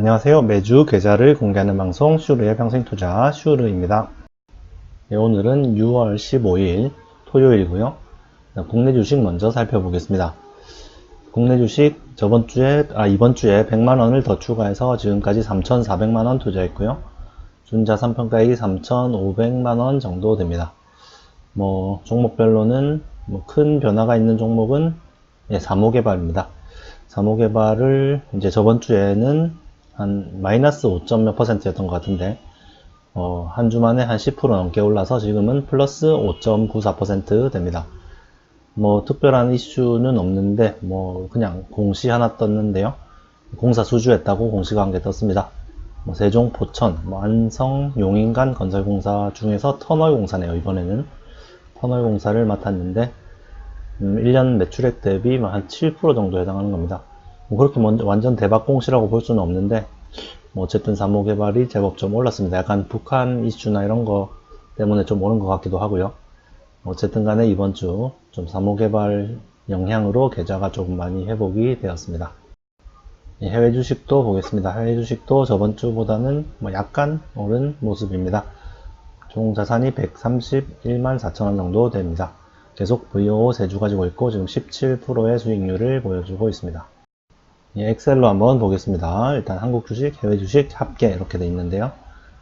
안녕하세요. 매주 계좌를 공개하는 방송 슈르의 평생투자 슈르입니다. 네, 오늘은 6월 15일 토요일이고요. 국내 주식 먼저 살펴보겠습니다. 국내 주식 저번 주에 아 이번 주에 100만 원을 더 추가해서 지금까지 3,400만 원 투자했고요. 준자산 평가액이 3,500만 원 정도 됩니다. 뭐 종목별로는 뭐 큰 변화가 있는 종목은 예, 사모개발입니다. 사모개발을 이제 저번 주에는 한 마이너스 5점 몇 퍼센트였던 것 같은데 어, 한 주 만에 한 10% 넘게 올라서 지금은 플러스 5.94% 됩니다. 뭐 특별한 이슈는 없는데 뭐 그냥 공시 하나 떴는데요. 공사 수주했다고 공시가 한 개 떴습니다. 뭐 세종, 포천, 뭐 안성, 용인간 건설공사 중에서 터널 공사네요. 이번에는 터널 공사를 맡았는데 음, 1년 매출액 대비 뭐한7% 정도 해당하는 겁니다. 뭐 그렇게 완전 대박 공시라고 볼 수는 없는데 뭐 어쨌든 사모 개발이 제법 좀 올랐습니다. 약간 북한 이슈나 이런 거 때문에 좀 오른 것 같기도 하고요. 어쨌든 간에 이번 주 좀 사모 개발 영향으로 계좌가 조금 많이 회복이 되었습니다. 예, 해외 주식도 보겠습니다. 해외 주식도 저번 주보다는 뭐 약간 오른 모습입니다. 총 자산이 131만 4천원 정도 됩니다. 계속 VO 세주 가지고 있고 지금 17%의 수익률을 보여주고 있습니다. 예, 엑셀로 한번 보겠습니다. 일단 한국 주식, 해외 주식 합계 이렇게 돼 있는데요.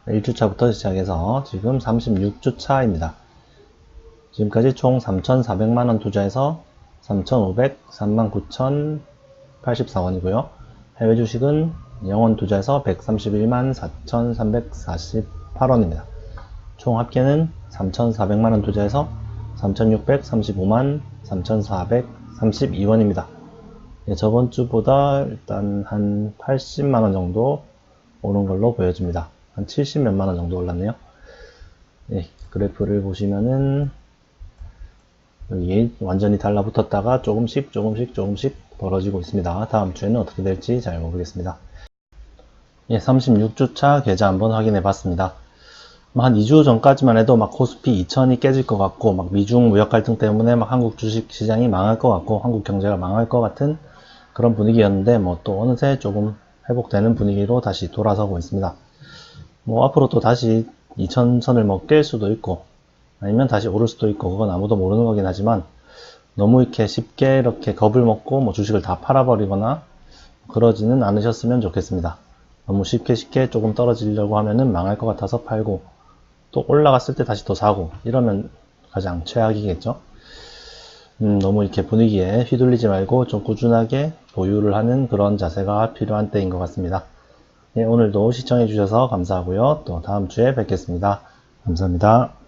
1주차부터 시작해서 지금 36주차입니다. 지금까지 총 3,400만원 투자해서 3,500, 39,084원이고요. 해외 주식은 영원 투자해서 131만 4,348원입니다. 총 합계는 3,400만원 투자해서 3,635만 3,432원입니다. 예, 저번 주보다 일단 한 80만원 정도 오른 걸로 보여집니다. 한 70 몇만원 정도 올랐네요. 예, 그래프를 보시면은 여기 완전히 달라붙었다가 조금씩 조금씩 조금씩 벌어지고 있습니다. 다음 주에는 어떻게 될지 잘 모르겠습니다. 예, 36주차 계좌 한번 확인해 봤습니다. 뭐한 2주 전까지만 해도 막 코스피 2000이 깨질 것 같고 막 미중 무역 갈등 때문에 막 한국 주식 시장이 망할 것 같고 한국 경제가 망할 것 같은 그런 분위기였는데 뭐 또 어느새 조금 회복되는 분위기로 다시 돌아서고 있습니다. 뭐 앞으로 또 다시 2000선을 뭐 깰 수도 있고 아니면 다시 오를 수도 있고 그건 아무도 모르는 거긴 하지만 너무 이렇게 쉽게 이렇게 겁을 먹고 뭐 주식을 다 팔아버리거나 그러지는 않으셨으면 좋겠습니다. 너무 쉽게 쉽게 조금 떨어지려고 하면은 망할 것 같아서 팔고 또 올라갔을 때 다시 또 사고 이러면 가장 최악이겠죠. 음, 너무 이렇게 분위기에 휘둘리지 말고 좀 꾸준하게 보유를 하는 그런 자세가 필요한 때인 것 같습니다. 예, 오늘도 시청해 주셔서 감사하고요. 또 다음 주에 뵙겠습니다. 감사합니다.